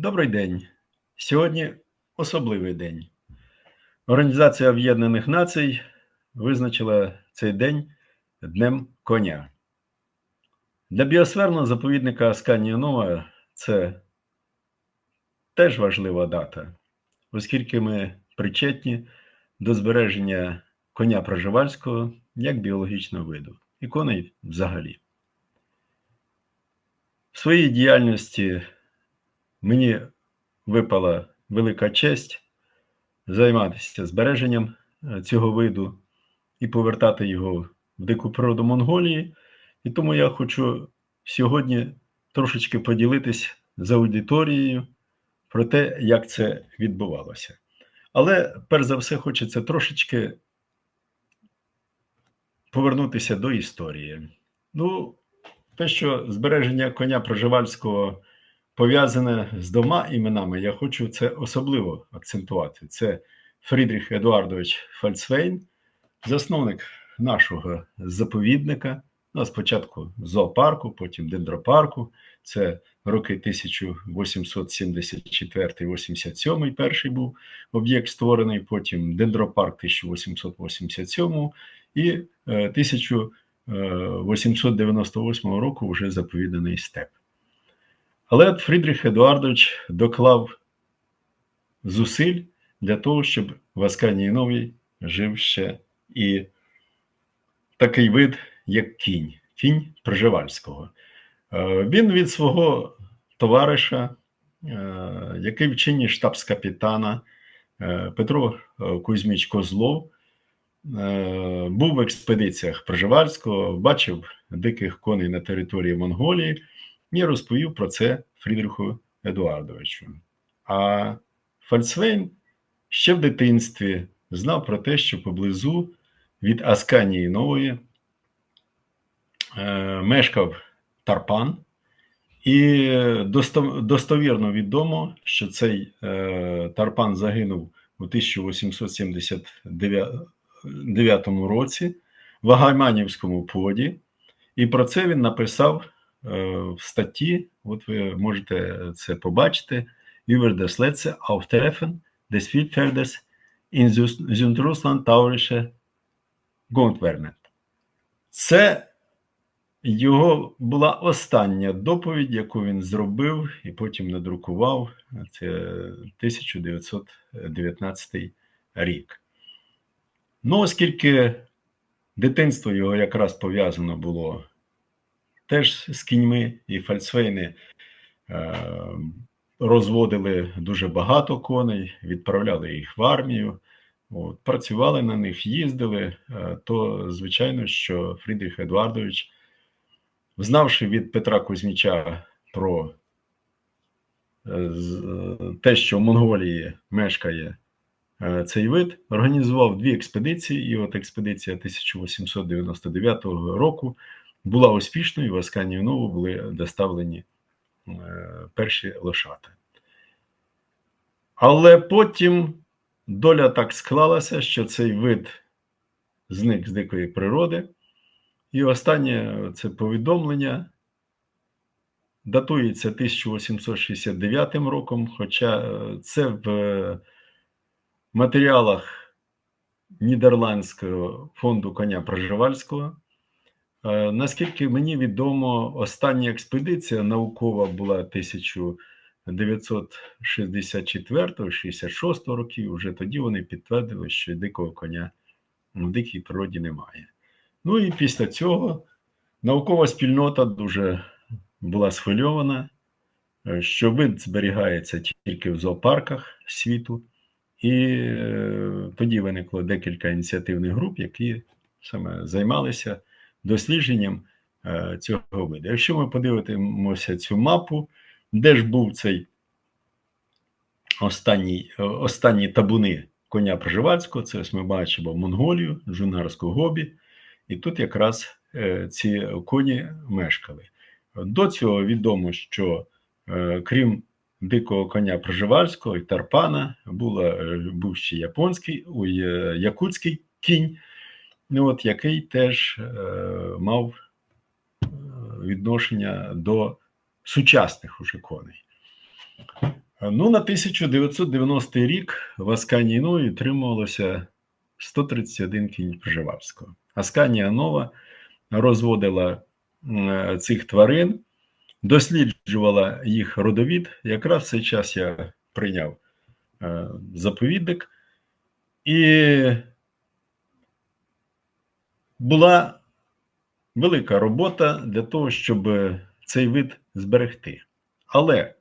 Добрий день. Сьогодні особливий день. Організація Об'єднаних Націй визначила цей день Днем Коня. Для біосферного заповідника Асканія Нова це теж важлива дата, оскільки ми причетні до збереження коня проживальського як біологічного виду і коней взагалі. В своїй діяльності мені випала велика честь займатися збереженням е, цього виду і повертати його в дику природу Монголії. І тому я хочу сьогодні трошечки поділитись з аудиторією про те, як це відбувалося. Але перш за все, хочеться трошечки повернутися до історії. Ну, те, що збереження коня Проживальського пов'язане з двома іменами, я хочу це особливо акцентувати. Це Фрідріх Едуардович Фальцвейн, засновник нашого заповідника. Ну, спочатку зоопарку, потім дендропарку. Це роки 1874-87. Перший був об'єкт створений, потім дендропарк 1887 і 1898 е, року вже заповіданий степ. Але Фрідріх Едуардович доклав зусиль для того, щоб в Асканії Новій жив ще і такий вид, як кінь, кінь Пржевальського. Е, він від свого товариша, е, який в чині штабс-капітана е, Петро Кузьміч Козлов, був в експедиціях Пржевальського, бачив диких коней на території Монголії і розповів про це Фрідриху Едуардовичу. А Фальцвейн ще в дитинстві знав про те, що поблизу від Асканії Нової е, мешкав Тарпан, і достовірно відомо, що цей е, Тарпан загинув у 1879 році в Агайманівському поді, і про це він написав в статті, от ви можете це побачити, über das letzte Auftreffen des Feldfeldes in Südrussland Taurische Gondwernet. Це його була остання доповідь, яку він зробив і потім надрукував. Це 1919 рік. Ну, оскільки дитинство його якраз пов'язано було теж з кіньми і фальцвейни е, розводили дуже багато коней, відправляли їх в армію, от, працювали на них, їздили. Е, то, звичайно, що Фрідріх Едуардович, знавши від Петра Кузьміча про е, те, що в Монголії мешкає цей вид, організував дві експедиції, і от експедиція 1899 року була успішною, в Асканію Нову були доставлені е, перші лошата. Але потім доля так склалася, що цей вид зник з дикої природи. І останнє це повідомлення датується 1869 роком, хоча це в матеріалах Нідерландського фонду коня Проживальського. Е, наскільки мені відомо, остання експедиція наукова була 1964-66 років. Вже тоді вони підтвердили, що дикого коня в дикій природі немає. Ну і після цього наукова спільнота дуже була схвильована, е, що вид зберігається тільки в зоопарках світу, і е, тоді виникло декілька ініціативних груп, які саме займалися дослідженням е, цього виду. Якщо ми подивимося цю мапу, де ж був цей останній останні табуни коня Проживацького, це ось ми бачимо Монголію, Джунгарську гобі, і тут якраз е, ці коні мешкали. До цього відомо, що е, крім дикого коня Проживальського і Тарпана, була, був ще японський, якутський кінь ну от який теж е, мав е, відношення до сучасних уже коней. Ну, на 1990 рік в Асканії Новій утримувалося 131 кінь Пржевальського. Асканія Нова розводила цих тварин, досліджувала їх родовід. Якраз в цей час я прийняв е, заповідник, і була велика робота для того, щоб цей вид зберегти. Але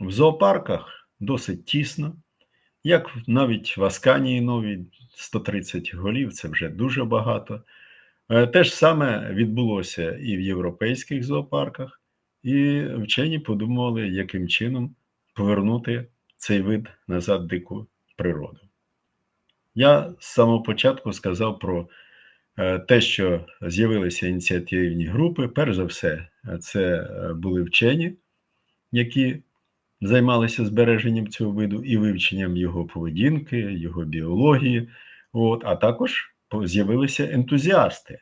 в зоопарках досить тісно, як навіть в Асканії новій 130 голів це вже дуже багато. Е, те ж саме відбулося і в європейських зоопарках, і вчені подумали, яким чином повернути цей вид назад дику природу. Я з самого початку сказав про те, що з'явилися ініціативні групи. Перш за все, це е, були вчені, які займалися збереженням цього виду і вивченням його поведінки, його біології. От, А також з'явилися ентузіасти,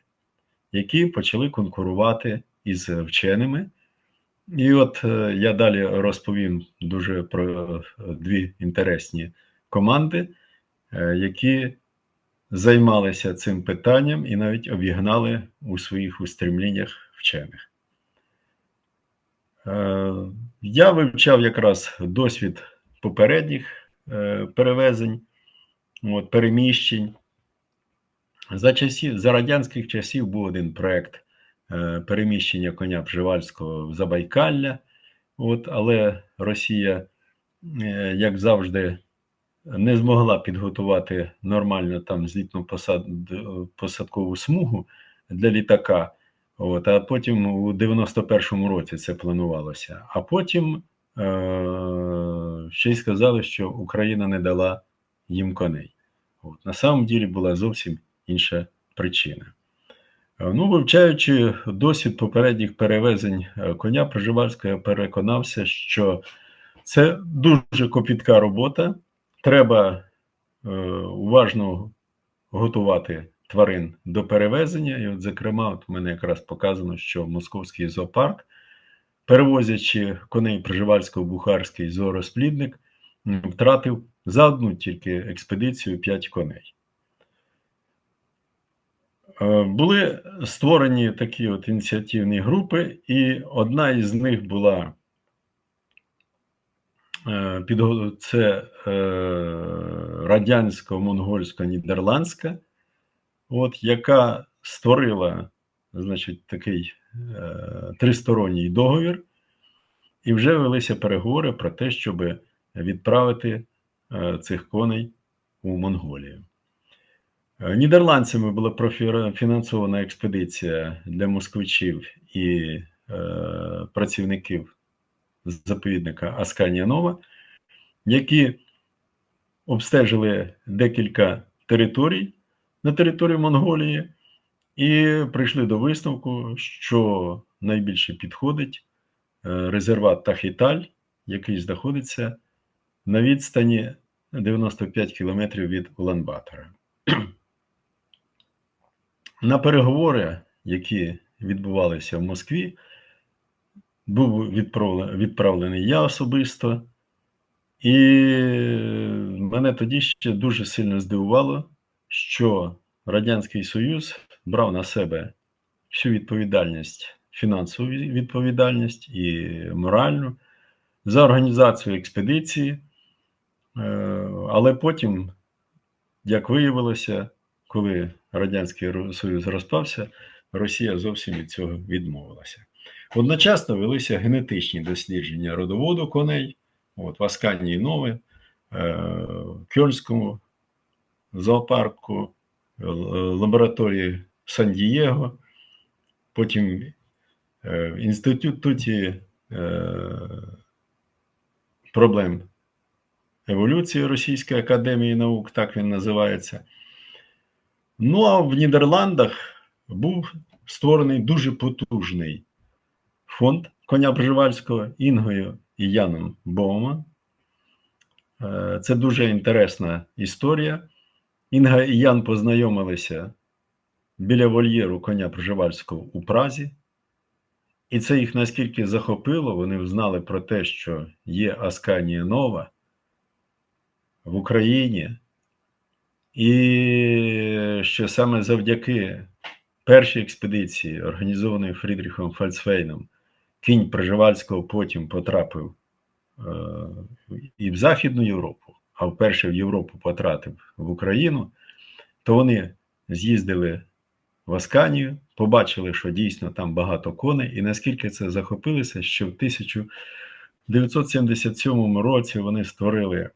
які почали конкурувати із вченими. І от е, я далі розповім дуже про е, дві інтересні команди, е, які займалися цим питанням і навіть обігнали у своїх устремліннях вчених. Я вивчав якраз досвід попередніх перевезень, от, переміщень. За часів, за радянських часів був один проєкт е, переміщення коня Пживальського в Забайкалля, от, але Росія, е, як завжди, не змогла підготувати нормально там злітну посад, посадкову смугу для літака. От, А потім у 91-му році це планувалося. А потім е- ще й сказали, що Україна не дала їм коней. От, На самом ділі була зовсім інша причина. Е, ну, Вивчаючи досвід попередніх перевезень е, коня Проживальського, переконався, що це дуже копітка робота. Треба е, уважно готувати тварин до перевезення. І, от, зокрема, от мене якраз показано, що московський зоопарк, перевозячи коней Проживальського бухарський зоорозплідник, втратив за одну тільки експедицію 5 коней. Е, були створені такі от ініціативні групи, і одна із них була це е, радянсько-монгольсько-нідерландська, от, яка створила значить, такий тристоронній договір, і вже велися переговори про те, щоб відправити цих коней у Монголію. Е, нідерландцями була профінансована експедиція для москвичів і е, працівників заповідника Асканія Нова, які обстежили декілька територій на території Монголії і прийшли до висновку, що найбільше підходить е, резерват Тахіталь, який знаходиться на відстані 95 кілометрів від Улан-Батора. На переговори, які відбувалися в Москві, був відправлений я особисто, і мене тоді ще дуже сильно здивувало, що Радянський Союз брав на себе всю відповідальність, фінансову відповідальність і моральну за організацію експедиції, е, але потім, як виявилося, коли Радянський Союз розпався, Росія зовсім від цього відмовилася. Одночасно велися генетичні дослідження родоводу коней, от, в Асканії Нове, е, в Кьольському зоопарку, е, лабораторії Сан-Дієго, потім е, в інституті проблем еволюції Російської академії наук, так він називається. Ну а в Нідерландах був створений дуже потужний фонд коня Пржевальського Інгою і Яном Боума. Е, це дуже інтересна історія. Інга і Ян познайомилися біля вольєру коня Пржевальського у Празі, І це їх наскільки захопило, вони знали про те, що є Асканія Нова в Україні, і що саме завдяки першій експедиції, організованої Фрідріхом Фальцфейном, кінь Приживальського потім потрапив е, і в Західну Європу, а вперше в Європу потрапив в Україну, то вони з'їздили в Асканію, побачили, що дійсно там багато коней, і наскільки це захопилося, що в 1977 році вони створили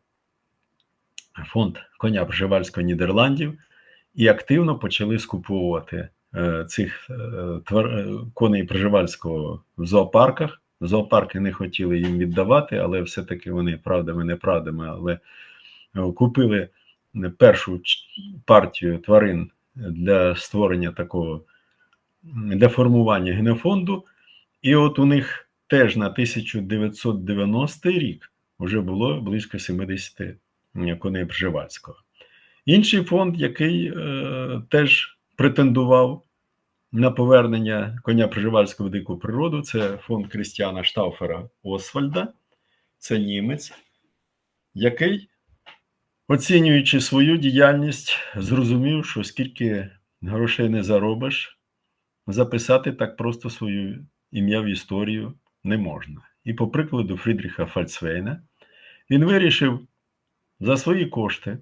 фонд коня Пржевальського Нідерландів і активно почали скуповувати цих е, твар... Е, коней Пржевальського в зоопарках. Зоопарки не хотіли їм віддавати, але все-таки вони правдами, неправдами, але купили першу партію тварин для створення такого, для формування генофонду. І от у них теж на 1990 рік вже було близько 70 коней Пржевальського. Інший фонд, який е, теж претендував на повернення коня Пржевальського в дику природу, це фонд Крістіана Штауфера Освальда, це німець, який Оцінюючи свою діяльність, зрозумів, що скільки грошей не заробиш, записати так просто своє ім'я в історію не можна. І по прикладу Фрідріха Фальцвейна, він вирішив за свої кошти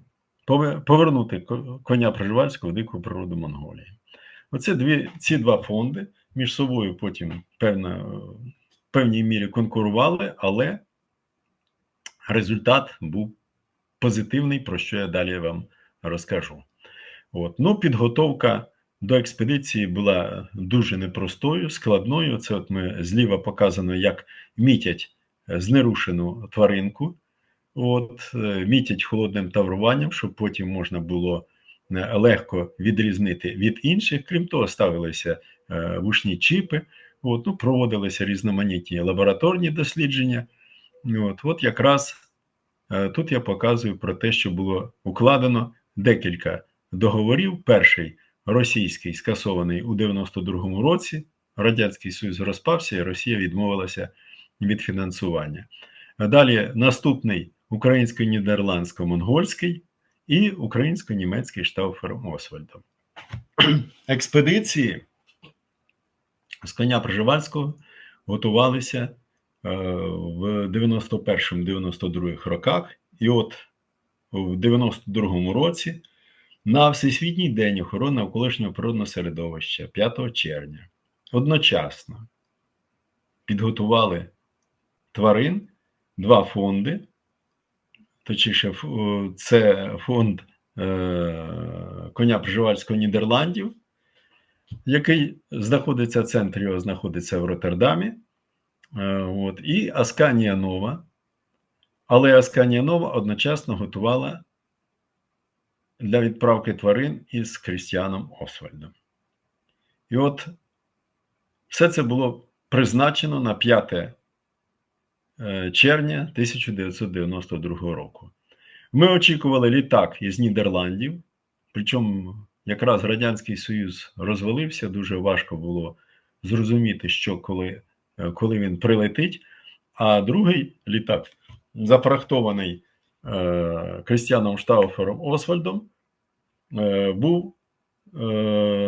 повернути коня Проживальського в дику природу Монголії. Оце дві, ці два фонди між собою потім певна, в певній мірі конкурували, але результат був позитивний, про що я далі вам розкажу. От. Ну, Підготовка до експедиції була дуже непростою, складною. Це от ми зліва показано, як мітять знерушену тваринку, от, е, мітять холодним тавруванням, щоб потім можна було е, легко відрізнити від інших. Крім того, ставилися е, вушні чіпи, от, ну, проводилися різноманітні лабораторні дослідження. От, От якраз Е, тут я показую про те, що було укладено декілька договорів. Перший російський скасований у 92-му році. Радянський Союз розпався, і Росія відмовилася від фінансування. Далі наступний українсько-нідерландсько-монгольський і українсько-німецький штауфером Освальдом. Експедиції з коня Пржевальського готувалися в 91-92 роках, і от в 92-му році на Всесвітній день охорони навколишнього природного середовища 5 червня одночасно підготували тварин два фонди. Точніше, це фонд е, коня Пржевальського Нідерландів, який знаходиться, центр його знаходиться в Роттердамі. Е, от, І Асканія Нова. Але Асканія Нова одночасно готувала для відправки тварин із Крістіаном Освальдом. І от все це було призначено на 5 е, червня 1992 року. Ми очікували літак із Нідерландів, причому якраз Радянський Союз розвалився, дуже важко було зрозуміти, що коли. Е, коли він прилетить. А другий літак, запроектований е, Крістіаном Штауфером Освальдом, е, був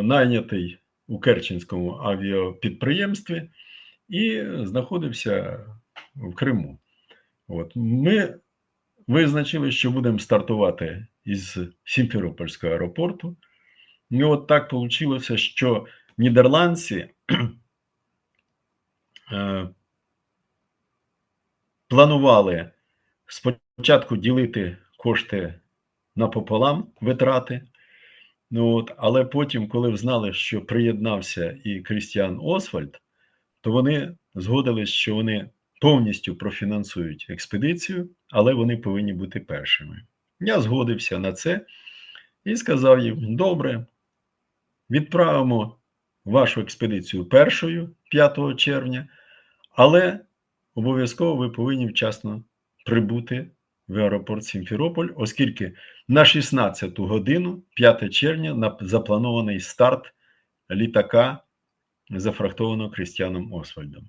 найнятий у Керченському авіапідприємстві і знаходився в Криму. От. Ми визначили, що будемо стартувати із Сімферопольського аеропорту. І от так вийшло, що нідерландці Е, планували спочатку ділити кошти напополам витрати, ну от, але потім, коли знали, що приєднався і Крістіан Освальд, то вони згодились, що вони повністю профінансують експедицію, але вони повинні бути першими. Я згодився на це і сказав їм: добре, відправимо вашу експедицію першою 5 червня, але обов'язково ви повинні вчасно прибути в аеропорт Сімферополь, оскільки на 16 годину, 5 червня, запланований старт літака зафрахтовано Крістіаном Освальдом.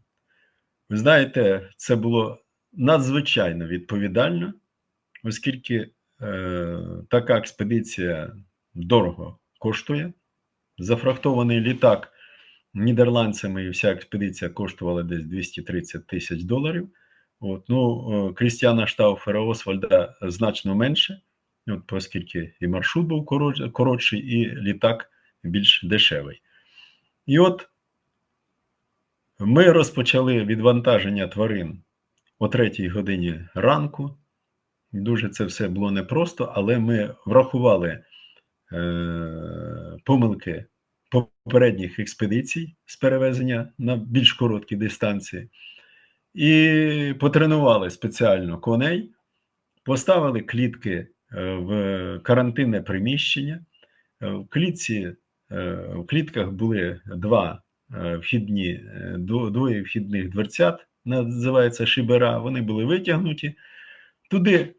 Ви знаєте, це було надзвичайно відповідально, оскільки е, така експедиція дорого коштує. Зафрахтований літак нідерландцями і вся експедиція коштувала десь 230 тисяч доларів. От, ну, Крістіана Штауфера Освальда значно менше, от, оскільки і маршрут був коротший, і літак більш дешевий. І от ми розпочали відвантаження тварин о третій годині ранку. Дуже це все було непросто, але ми врахували е, помилки попередніх експедицій з перевезення на більш короткі дистанції. І потренували спеціально коней, поставили клітки е, в карантинне приміщення. Е, в клітці, е, в клітках були два вхідні, двоє вхідних дверцят, називається шибера. Вони були витягнуті. Туди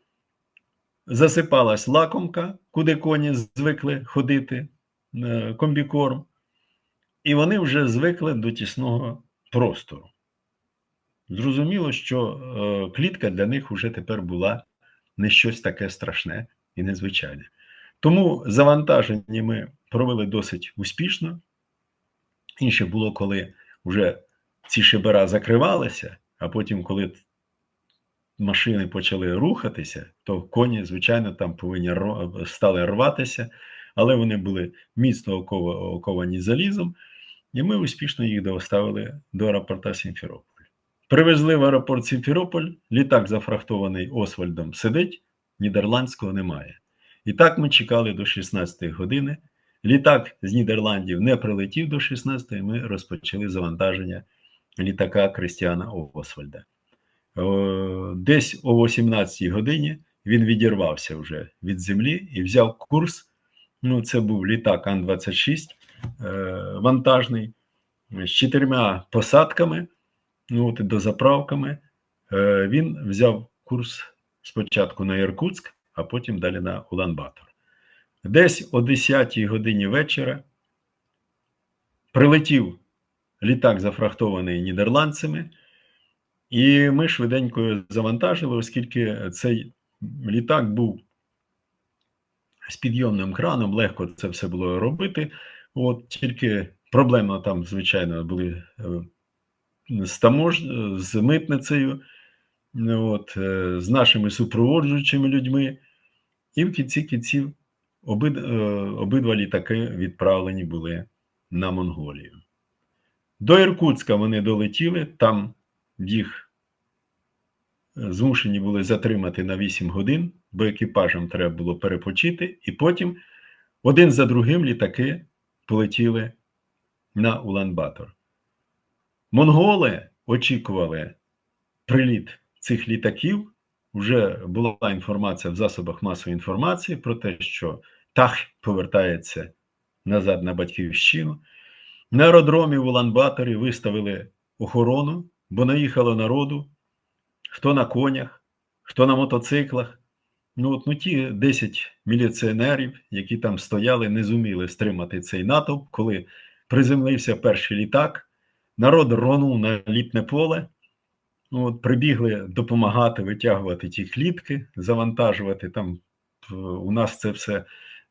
засипалась лакомка, куди коні звикли ходити, комбікорм, і вони вже звикли до тісного простору. Зрозуміло, що е, клітка для них вже тепер була не щось таке страшне і незвичайне. Тому завантаження ми провели досить успішно. Інше було, коли вже ці шибера закривалися, а потім, коли машини почали рухатися, то коні, звичайно, там повинні стали рватися, але вони були міцно оковані залізом, і ми успішно їх доставили до аеропорта Сімферополь. Привезли в аеропорт Сімферополь, літак зафрахтований Освальдом сидить, нідерландського немає. І так ми чекали до 16 години. Літак з Нідерландів не прилетів до 16-ї, ми розпочали завантаження літака Кристіана Освальда. Десь о 18-й годині він відірвався вже від землі і взяв курс. Ну, Це був літак Ан-26 е, вантажний з чотирма посадками ну, от, до заправками. Е, Він взяв курс спочатку на Іркутськ, а потім далі на Улан-Батор. Десь о 10 годині вечора прилетів літак, зафрахтований нідерландцями, і ми швиденько завантажили, оскільки цей літак був з підйомним краном, легко це все було робити. От Тільки проблема там, звичайно, були е, з тамож, з митницею, от, е, з нашими супроводжуючими людьми, і в кінці кінців обид, е, обидва літаки відправлені були на Монголію. До Іркутська вони долетіли, там їх е, змушені були затримати на 8 годин, бо екіпажам треба було перепочити, і потім один за другим літаки полетіли на Улан-Батор. Монголи очікували приліт цих літаків. Вже була інформація в засобах масової інформації про те, що Тах повертається назад на батьківщину. На аеродромі в Улан-Баторі виставили охорону, бо наїхало народу, хто на конях, хто на мотоциклах. Ну, от, ну ті 10 міліціонерів, які там стояли, не зуміли стримати цей натовп, коли приземлився перший літак. Народ ронув на літне поле, ну, от прибігли допомагати витягувати ті клітки, завантажувати там. У нас це все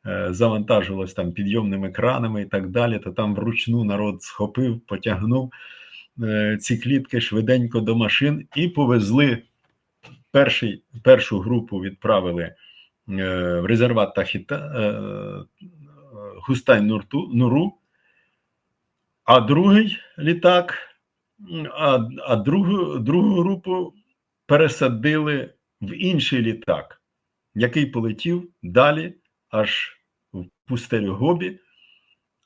е, завантажувалось там підйомними кранами і так далі. То там вручну народ схопив, потягнув е, ці клітки швиденько до машин і повезли. Перший, Першу групу відправили е, в резерват Тахіта Густай Нуру. А другий літак, а а другу другу групу пересадили в інший літак, який полетів далі, аж в пустелю Гобі,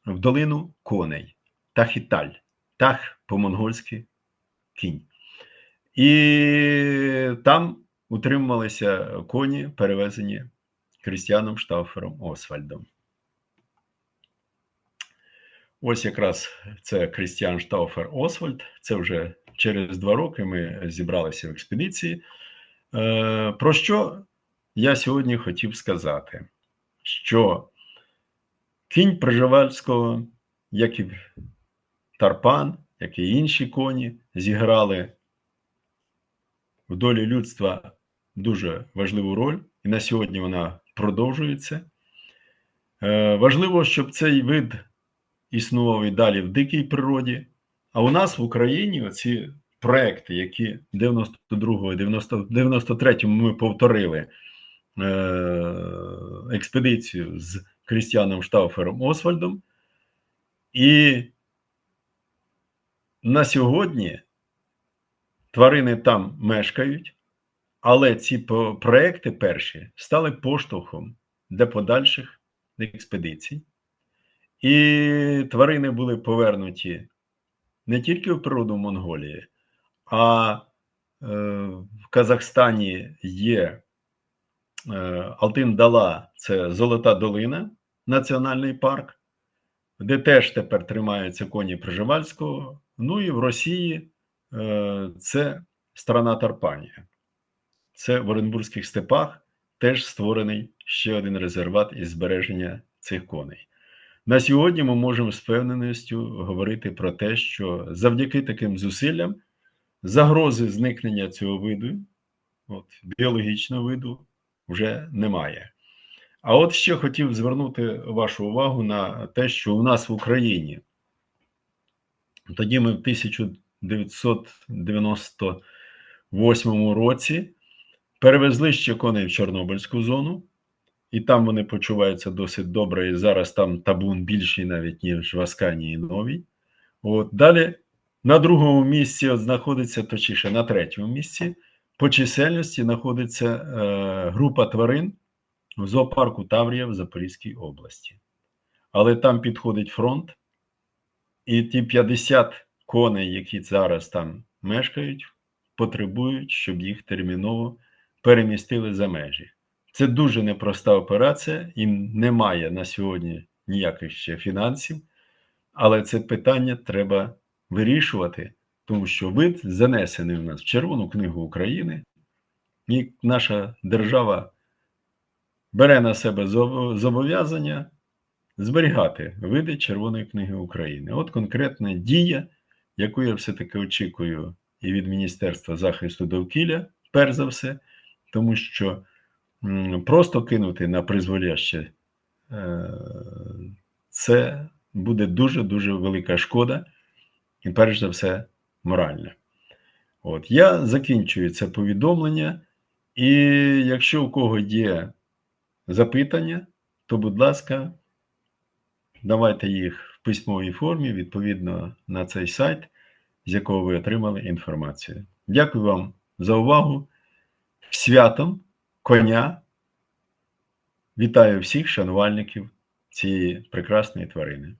в долину коней, Тахіталь, Тах по-монгольськи кінь. І там утримувалися коні, перевезені Крістіаном Штауфером Освальдом. Ось якраз це Крістіан Штауфер Освальд. Це вже через два роки ми зібралися в експедиції. Е, про що я сьогодні хотів сказати? Що кінь Приживальського, як і Тарпан, як і інші коні, зіграли в долі людства дуже важливу роль, і на сьогодні вона продовжується. Е, Важливо, щоб цей вид існував і далі в дикій природі. А у нас в Україні оці проекти, які 92-го і 93-му ми повторили е, експедицію з Крістіаном Штауфером Освальдом. І на сьогодні тварини там мешкають, але ці проекти перші стали поштовхом для подальших експедицій. І тварини були повернуті не тільки в природу Монголії, а е, в Казахстані є е, Алтин-Дала, це Золота долина, національний парк, де теж тепер тримаються коні Приживальського. Ну і в Росії е, це страна Тарпанія. Це в Оренбурзьких степах теж створений ще один резерват із збереження цих коней. На сьогодні ми можемо з впевненістю говорити про те, що завдяки таким зусиллям загрози зникнення цього виду, от, біологічного виду, вже немає. А от ще хотів звернути вашу увагу на те, що у нас в Україні тоді ми в 1998 році перевезли ще коней в Чорнобильську зону, і там вони почуваються досить добре. І зараз там табун більший навіть, ніж в Асканії Новій. От далі на другому місці от знаходиться, точніше, на третьому місці по чисельності знаходиться е, група тварин в зоопарку Таврія в Запорізькій області. Але там підходить фронт, і ті 50 коней, які зараз там мешкають, потребують, щоб їх терміново перемістили за межі. Це дуже непроста операція, і немає на сьогодні ніяких ще фінансів, але це питання треба вирішувати, тому що вид занесений у нас в Червону книгу України, і наша держава бере на себе зобов'язання зберігати види Червоної книги України. От конкретна дія, яку я все-таки очікую і від Міністерства захисту довкілля, перш за все, тому що просто кинути на призволяще е, це буде дуже-дуже велика шкода, і перш за все моральна. От я закінчую це повідомлення, і якщо у кого є запитання, то, будь ласка, давайте їх в письмовій формі відповідно на цей сайт, з якого ви отримали інформацію. Дякую вам за увагу. Святом коня. Вітаю всіх шанувальників цієї прекрасної тварини.